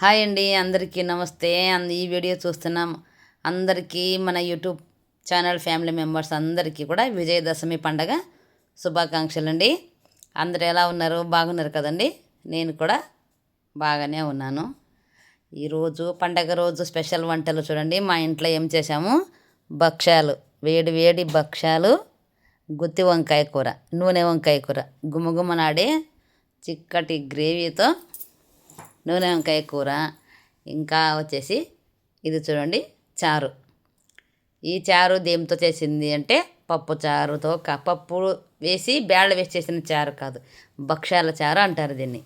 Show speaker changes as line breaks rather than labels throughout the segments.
Hi అండి అందరికీ నమస్తే. అంద ఈ వీడియో చూస్తున్నాం. అందరికీ మన యూట్యూబ్ ఛానల్ ఫ్యామిలీ మెంబర్స్ అందరికీ కూడా విజయదశమి పండగ శుభాకాంక్షలు అండి అందరు ఎలా ఉన్నారు? బాగున్నారు కదండి? నేను కూడా బాగానే ఉన్నాను. ఈరోజు పండగ రోజు స్పెషల్ వంటలు చూడండి. మా ఇంట్లో ఏం చేశాము? భక్ష్యాలు వేడి వేడి భక్ష్యాలు గుత్తి వంకాయ కూర నూనె వంకాయ కూర. గుమగుమనాడే చిక్కటి గ్రేవీతో నూనె వంకాయ కూర ఇంకా వచ్చేసి ఇది చూడండి చారు. ఈ చారు దేంతో చేసింది అంటే పప్పు చారుతో క- పప్పు వేసి బేళ్ళ వేసి చేసిన చారు కాదు భక్ష్యాల చారు అంటారు దీన్ని.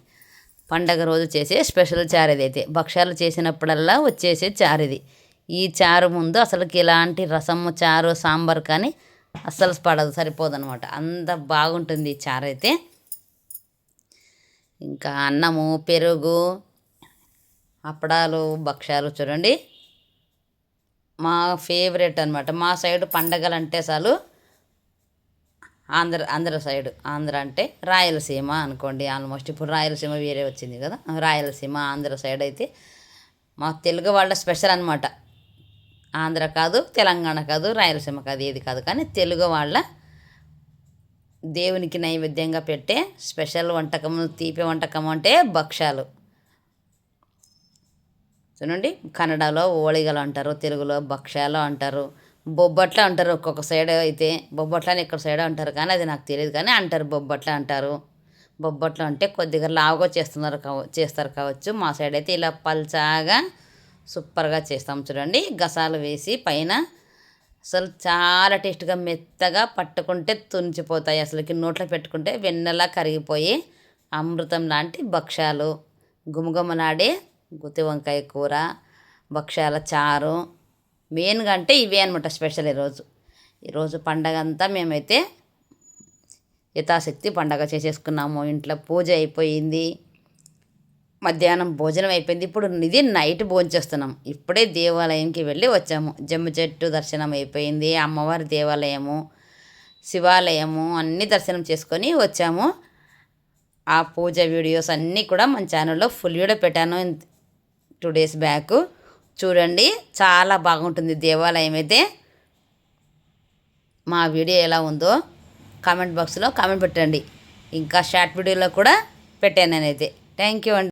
పండగ రోజు చేసే స్పెషల్ చారు ఇదైతే భక్ష్యాలు చేసినప్పుడల్లా వచ్చేసే చారు ఇది. ఈ చారు ముందు అసలుకి ఇలాంటి రసము చారు సాంబార్ కానీ అస్సలు పడదు సరిపోదన్నమాట అంత బాగుంటుంది ఈ చారు అయితే. ఇంకా అన్నము పెరుగు అప్పడాలు భక్ష్యాలు చూడండి. మా ఫేవరెట్ అనమాట మా సైడ్ పండగలు అంటే చాలు ఆంధ్ర ఆంధ్ర సైడ్ ఆంధ్ర అంటే రాయలసీమ అనుకోండి. ఆల్మోస్ట్ ఇప్పుడు రాయలసీమ వేరే వచ్చింది కదా. రాయలసీమ ఆంధ్ర సైడ్ అయితే మా తెలుగు వాళ్ళ స్పెషల్ అనమాట ఆంధ్ర కాదు తెలంగాణ కాదు రాయలసీమ కాదు ఏది కాదు. కానీ తెలుగు వాళ్ళ దేవునికి నైవేద్యంగా పెట్టే స్పెషల్ వంటకం తీపి వంటకం అంటే భక్ష్యాలు. చూడండి. కన్నడలో ఓళిగలు అంటారు తెలుగులో భక్ష్యాలు అంటారు. బొబ్బట్లు అంటారు ఒక్కొక్క సైడ్ అయితే బొబ్బట్లు అని ఇక్కడ సైడ్ అంటారు. కానీ అది నాకు తెలియదు. కానీ అంటారు బొబ్బట్లు అంటారు. బొబ్బట్లు అంటే కొద్దిగా లావుగా చేస్తున్నారు కావ చేస్తారు కావచ్చు. మా సైడ్ అయితే ఇలా పల్చాగా సూపర్గా చేస్తాం చూడండి. గసాలు వేసి పైన అసలు చాలా టేస్ట్గా మెత్తగా పట్టుకుంటే తుంచిపోతాయి. అసలుకి నోట్లో పెట్టుకుంటే వెన్నెలా కరిగిపోయి అమృతం లాంటి భక్ష్యాలు. గుమగుమలాడే గుత్తి వంకాయ కూర భక్ష్యాల చారు. మెయిన్గా అంటే ఇవే అనమాట స్పెషల్ ఈరోజు. ఈరోజు పండగ అంతా మేమైతే యథాశక్తి పండగ చేసేసుకున్నాము. ఇంట్లో పూజ అయిపోయింది. మధ్యాహ్నం భోజనం అయిపోయింది. ఇప్పుడు ఇది నైట్ భోంచేస్తున్నాం. ఇప్పుడే దేవాలయంకి వెళ్ళి వచ్చాము. జమ్మ చెట్టు దర్శనం అయిపోయింది. అమ్మవారి దేవాలయము శివాలయము అన్నీ దర్శనం చేసుకొని వచ్చాము. ఆ పూజ వీడియోస్ అన్నీ కూడా మన ఛానల్లో ఫుల్ వీడియో పెట్టాను. Two days back. చూడండి చాలా బాగుంటుంది దేవాలయం అయితే. మా వీడియో ఎలా ఉందో కామెంట్ బాక్స్లో కామెంట్ పెట్టండి. ఇంకా షార్ట్ వీడియోలో కూడా పెట్టాను నేనైతే. థ్యాంక్ యూ అండి.